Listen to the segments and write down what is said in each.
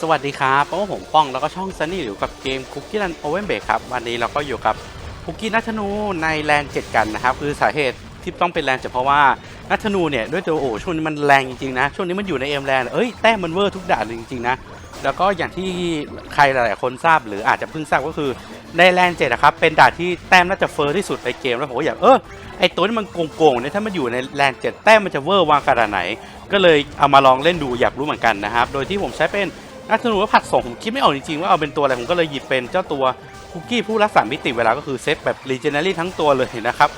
สวัสดีครับเพราะผมป้องแล้วก็ช่องซันนี่หรือกับเกมคุกกี้รันโอเวนเบรครับ วันนี้เราก็อยู่กับคุกกี้นัทนูในแลนเจ็ดกันนะครับ คือสาเหตุที่ต้องเป็นแลนเจ็ดเพราะว่านัทนูเนี่ยด้วยตัวโอช่วงนี้มันแรงจริงๆนะ ช่วงนี้มันอยู่ในเอ็มแลนเอ้ยแต้มมันเวอร์ทุกด่านเลยจริงๆนะ แล้วก็อย่างที่ใครหลายๆคนทราบหรืออาจจะเพิ่งทราบก็คือในแลนเจ็ดนะครับเป็นด่านที่แต้มน่าจะเฟอร์ที่สุดในเกมแล้วผมก็อยากเออไอตัวที่มันโกงๆเนี่ยถ้ามันอยู่ในแลนเจ็ดแต้มมันจะเวอร์วางขนาดไหน ก็เลยเอามาลองเล่นดูอยากรู้เหมือนกันนะครับโดยที่ผมใช้เป็น นักธนูว่าผัดส่งผมคิดไม่ออกจริงๆว่าเอาเป็นตัวอะไรผมก็เลยหยิบเป็นเจ้าตัวคุกกี้ผู้รักษามิติเวลาก็คือเซตแบบรีเจน r รี่ทั้งตัวเลยนะครับ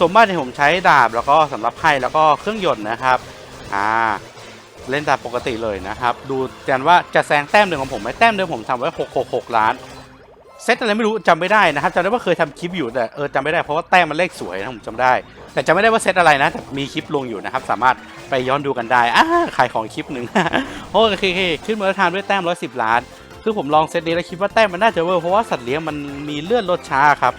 สมบัติที่ผมใช้ดาบแล้วก็สำหรับไพ่แล้วก็เครื่องยนต์นะครับอ่าเล่นตามปกติเลยนะครับ ดูกันว่าจะแซงแต้มเดิมของผมไหมแต้มเดิมผมทำไว้ 666 ล้าน เซตอะไรไม่รู้จำไม่ได้นะครับจำได้ว่าเคยทำคลิปอยู่แต่เออจำไม่ได้เพราะว่าแต้มมันเลขสวยนะผมจำได้ แต่จำไม่ได้ว่าเซตอะไรนะแต่มีคลิปลงอยู่นะครับ สามารถไปย้อนดูกันได้อ่าขายของคลิปหนึ่งโอเคโอเคขึ้นมาทานด้วยแต้มร้อยสิบล้าน คือผมลองเซตนี้แล้วคิดว่าแต้มมันน่าจะเวอร์เพราะว่าสัตว์เลี้ยงมันมีเลือดลดช้าครับ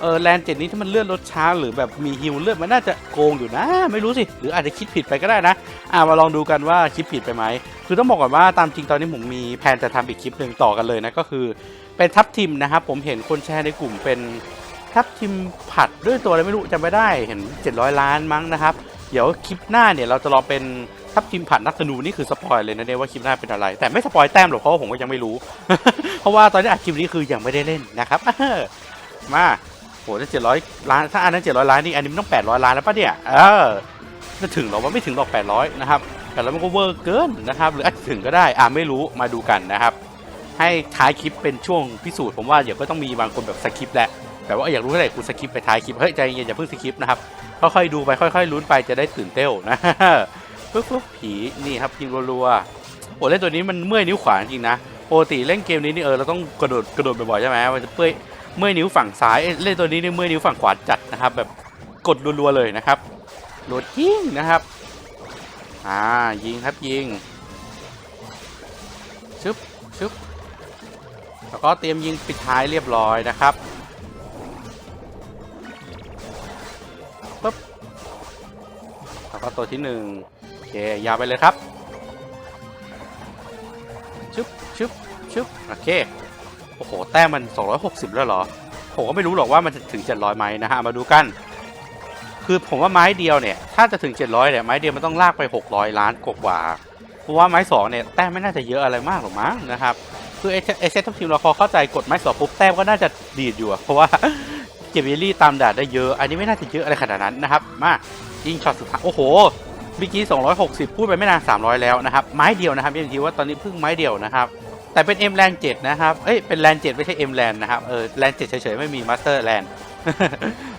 เออแลนเจ็ดนี้ถ้ามันเลื่อดลดช้าหรือแบบมีฮิวเลื่อดมันน่าจะโกงอยู่นะ ไม่รู้สิ หรืออาจจะคิดผิดไปก็ได้นะ อ่ามาลองดูกันว่าคิดผิดไปไหม คือต้องบอกก่อนว่าตามจริงตอนนี้ผมมีแผนจะทำอีกคลิปหนึ่งต่อกันเลยนะ ก็คือเป็นทับทิมนะครับ ผมเห็นคนแชร์ในกลุ่มเป็นทับทิมผัดด้วยตัวอะไรไม่รู้จำไม่ได้เห็น 700 ล้านมั้งนะครับ เดี๋ยวคลิปหน้าเนี่ยเราจะลองเป็นทับทิมผัดนักธนูนี่คือสปอยเลยนะเนี่ยว่าคลิปหน้าเป็นอะไร แต่ไม่สปอยแต้มหรอกเพราะว่าผมก็ยังไม่รู้ เพราะว่าตอนนี้อัดคลิปนี้คือยังไม่ได้เล่นนะครับมา ถ้าเจ็ดร้อยล้านถ้าอันนั้นเจ็ดร้อยล้านนี่อันนี้มันต้องแปดร้อยล้านแล้วปะเนี่ยเออจะถึงหรอว่าไม่ถึงหรอกแปดร้อยนะครับแต่แล้วมันก็เวอร์เกินนะครับหรืออาจจะถึงก็ได้อ่าไม่รู้มาดูกันนะครับ ให้ท้ายคลิปเป็นช่วงพิสูจน์ผมว่าเดี๋ยวก็ต้องมีบางคนแบบสคริปต์แหละแบบว่าอยากรู้เท่าไหร่กูสคริปต์ไปท้ายคลิปเฮ้ยใจเย็นอย่าเพิ่งสคริปต์นะครับค่อยๆดูไปค่อยๆลุ้นไปจะได้ตื่นเต้นนะปึ๊บปึ๊บผีนี่ครับยิงรัวๆโอ้เล่นตัวนี้มันเมื่อยนิ้วขวาจริงนะปกติเล่นเกมนี้นี่เออเราต้องกระโดดกระโดดบ่อยๆใช่ไหมมันจะเปื่อย เมื่อยนิ้วฝั่งซ้ายเล่นตัวนี้นี่เมื่อยนิ้วฝั่งขวาจัดนะครับ แบบกดรัวๆเลยนะครับโหลดยิงนะครับอ่ายิงครับยิงชึบชึบแล้วก็เตรียมยิงปิดท้ายเรียบร้อยนะครับปึ๊บแล้วก็ตัวที่หนึ่งโอเคยาวไปเลยครับชึบชึบชึบโอเค โอ้โห แต้มมัน 260 แล้วเหรอ ผมก็ไม่รู้หรอกว่ามันจะถึง 700ไหมนะฮะ มาดูกัน คือผมว่าไม้เดียวเนี่ย ถ้าจะถึง 700เนี่ย ไม้เดียวมันต้องลากไป 600 ล้านกว่าเพราะว่าไม้สองเนี่ย แต้มไม่น่าจะเยอะอะไรมากหรอกมั้งนะครับ คือไอเซไอเซตทัพทีมเราพอเข้าใจกดไม้สองปุ๊บแต้มก็น่าจะดีดอยู่เพราะว่าเก็บเยลลี่ตามด่าได้เยอะ อันนี้ไม่น่าจะเยอะอะไรขนาดนั้นนะครับ มายิงช็อตสุดท้ายโอ้โหเมื่อกี้260 พูดไปไม่นาน300 แล้วนะครับ ไม้เดียวนะครับยังทีว่าตอนนี้เพิ่งไม้เดียวนะครับ แต่เป็น M แลน7นะครับ เอ้ย เป็นแลน7ไม่ใช่ M แลนนะครับ เออ แลน7เฉยๆ ไม่มีมาสเตอร์แลน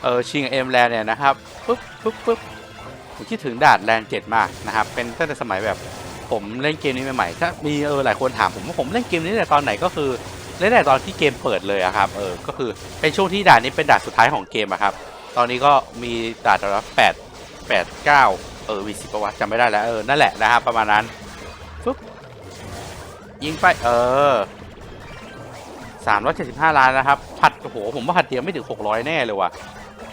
เออ ชิง M แลนเนี่ยนะครับ ปุ๊บปุ๊บปุ๊บผมคิดถึงดานแลน7มากนะครับ เป็นตั้งแต่สมัยแบบผมเล่นเกมนี้ใหม่ๆถ้ามีเออหลายคนถามผมว่าผมเล่นเกมนี้แต่ตอนไหนก็คือเล่นแต่ตอนที่เกมเปิดเลยอะครับ เออ ก็คือเป็นช่วงที่ด่านนี้เป็นด่านสุดท้ายของเกมอะครับ ตอนนี้ก็มีด่านละแปดแปดเก้าเออมีสิบประวัติจำไม่ได้แล้ว เออ นั่นแหละนะครับประมาณนั้น ยิงไป เออสามร้อยเจ็ดสิบห้าล้านนะครับ ผัดโอ้โหผมว่าผัดเดียวไม่ถึงหกร้อยแน่เลยว่ะ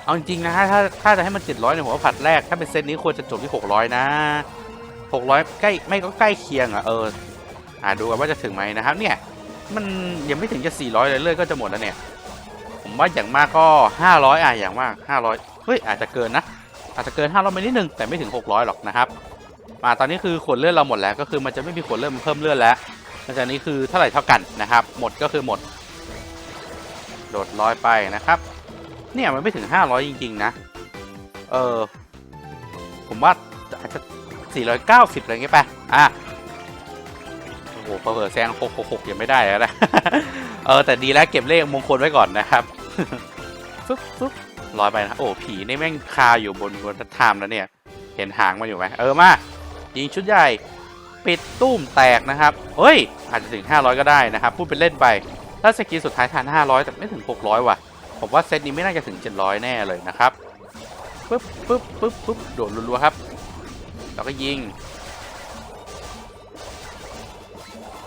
เอาจริงนะถ้าถ้าจะให้มันเจ็ดร้อยเนี่ยผมว่าผัดแรก ถ้าเป็นเซตนี้ควรจะจบที่หกร้อยนะหกร้อยใกล้ไม่ก็ใกล้เคียงอะเอออ่าดูกันว่าจะถึงไหมนะครับ เนี่ย มันยังไม่ถึงจะสี่ร้อยเลยเลื่อยก็จะหมดแล้วเนี่ย ผมว่าอย่างมากก็ห้าร้อยอะอย่างมากห้าร้อยเฮ้ยอาจจะเกินนะอาจจะเกินห้าร้อยไปนิดนึงแต่ไม่ถึงหกร้อยหรอกนะครับมาตอนนี้คือขวดเลือดเราหมดแล้วก็คือมันจะไม่มีขวดเลือดมันเพิ่มเลือดแล้ว ลังจากนี้คือเท่าไหร่เท่ากันนะครับ หมดก็คือหมด โดดร้อยไปนะครับ เนี่ยมันไม่ถึงห้าร้อยจริง ๆ นะ เออ ผมว่าอาจจะ 490 อะไรเงี้ยไป อะ โอ้โหเผื่อแซง666ยังไม่ได้แล้วนะ เออ แต่ดีแล้วเก็บเลขมงคลไว้ก่อนนะครับฟึ๊บฟึ๊บลอยไปนะ โอ้ผีนี่แม่งคาอยู่บนบนทัทามแล้วเนี่ย เห็นหางมันอยู่ไหมเออมายิงชุดใหญ่ ปิดตุ้มแตกนะครับ เฮ้ย อาจจะถึง 500 ก็ได้นะครับ พูดเป็นเล่นไป ถ้าสกิลสุดท้ายทาน 500 แต่ไม่ถึง 600 ว่ะ ผมว่าเซตนี้ไม่น่าจะถึง 700 แน่เลยนะครับ ปึ๊บปึ๊บปึ๊บปึ๊บโดดรัวๆครับ แล้วก็ยิง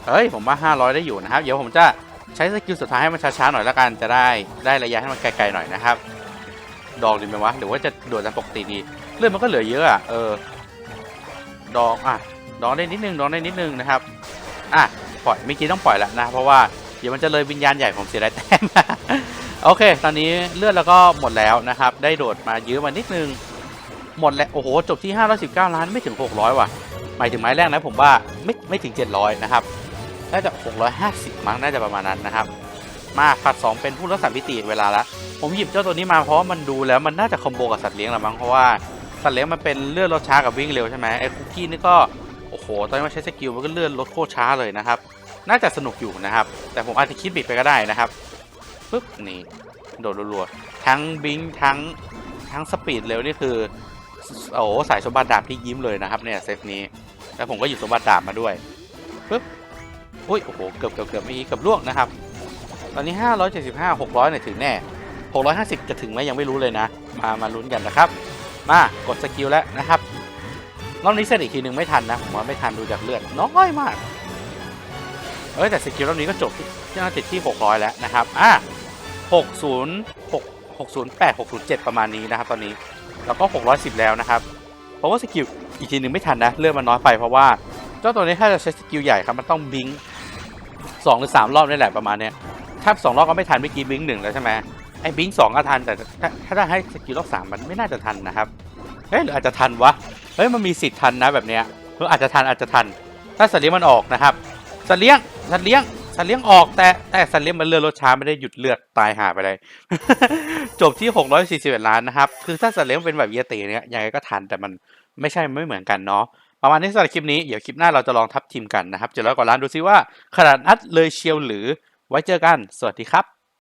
เฮ้ย ผมว่า 500 ได้อยู่นะครับ เดี๋ยวผมจะใช้สกิลสุดท้ายให้มันช้าๆหน่อยล้วกัน จะได้ได้ระยะให้มันไกลๆหน่อยนะครับ ดอกดีไหมวะ หรือว่าจะโดดตามปกติดี เลือดมันก็เหลือเยอะอะ เออ ดอกอะ ดอกได้นิดนึงดอกได้นิดนึงนะครับอะปล่อยไม่อกี้ต้องปล่อยแล้วนะ เพราะว่าเดี๋ยวมันจะเลยวิญญาณใหญ่ผมเสียดายแต้มโอเค ตอนนี้เลือดแล้วก็หมดแล้วนะครับ ได้โดดมายื้อมานิดนึง หมดแล้วโอ้โหจบที่ 519 ล้านไม่ถึง 600 ว่ะ หมายถึงไม้แรกนะผมว่าไม่ไม่ถึง 700 นะครับน่าจะ 650 มั้งน่าจะประมาณนั้นนะครับ มาผัด 2 เป็นผู้รักษาพิตีเวลาละผมหยิบเจ้าตัวนี้มาเพราะมันดูแล้วมันน่าจะคอมโบกับสัตว์เลี้ยงละมั้งเพราะว่าสัตว์เลี้ยงมันเป็นเลื่อนรถช้ากับวิ่งเร็วใช่ไหมไอ้คุกกี้นี่ก็ โอ้โห ตอนนี้มันใช้สกิลมันก็เลื่อนรถโคตรช้าเลยนะครับ น่าจะสนุกอยู่นะครับ แต่ผมอาจจะคิดบิดไปก็ได้นะครับปึ๊บนี่โดดรัวๆทั้งบิงทั้งทั้งสปีดเร็วนี่คือโอ้โหสายสมบัติดาบที่ยิ้มเลยนะครับเนี่ยเซตนี้แล้วผมก็หยิบสมบัติดาบมาด้วยปึ๊บอุ้ยโอ้โหเกือบเกือบเกือบไม่อีกเกือบล่วงนะครับ ตอนนี้ 575 600เนี่ยถึงแน่ 650 จะถึงไหมยังไม่รู้เลยนะ มามาลุ้นกันนะครับ มากดสกิลแล้วนะครับ รอบนี้เสร็จอีกทีหนึ่งไม่ทันนะผมว่าไม่ทันดูจากเลือดน้อยมากเอ้ยแต่สกิลรอบนี้ก็จบที่น่าติดที่ 600 แล้วนะครับอะ606 608 607 ประมาณนี้นะครับตอนนี้แล้วก็ 610 แล้วนะครับเพราะว่าสกิลอีกทีหนึ่งไม่ทันนะเลือดมันน้อยไปเพราะว่าเจ้าตัวนี้ถ้าจะใช้สกิลใหญ่ครับมันต้องบิงสองหรือสามรอบนี่แหละประมาณเนี้ยถ้าสองรอบก็ไม่ทันเมื่อกี้บิงหนึ่งแล้วใช่ไหมไอ้บิงสองก็ทันแต่ถ้าถ้าให้สกิลรอบสามมันไม่น่าจะทันนะครับเฮ้ยหรืออาจจะทันวะ เฮ้ยมันมีสิทธิ์ทันนะแบบเนี้ยเอออาจจะทันอาจจะทัน ถ้าสัตว์เลี้ยงมันออกนะครับสัตว์เลี้ยงสัตว์เลี้ยงสัตว์เลี้ยงออกแต่แต่สัตว์เลี้ยงมันเลือดรถช้าไม่ได้หยุดเลือดตายหาไปเลย จบที่641ล้านนะครับคือถ้าสัตว์เลี้ยงเป็นแบบเยเตเนี้ยยังไงก็ทันแต่มันไม่ใช่ไม่เหมือนกันเนาะประมาณนี้สำหรับคลิปนี้เดี๋ยวคลิปหน้าเราจะลองทับทีมกันนะครับเจ็ดร้อยกว่าล้านดูซิว่าขนาดนัดเลยเชียวหรือไว้เจอกัน สวัสดีครับ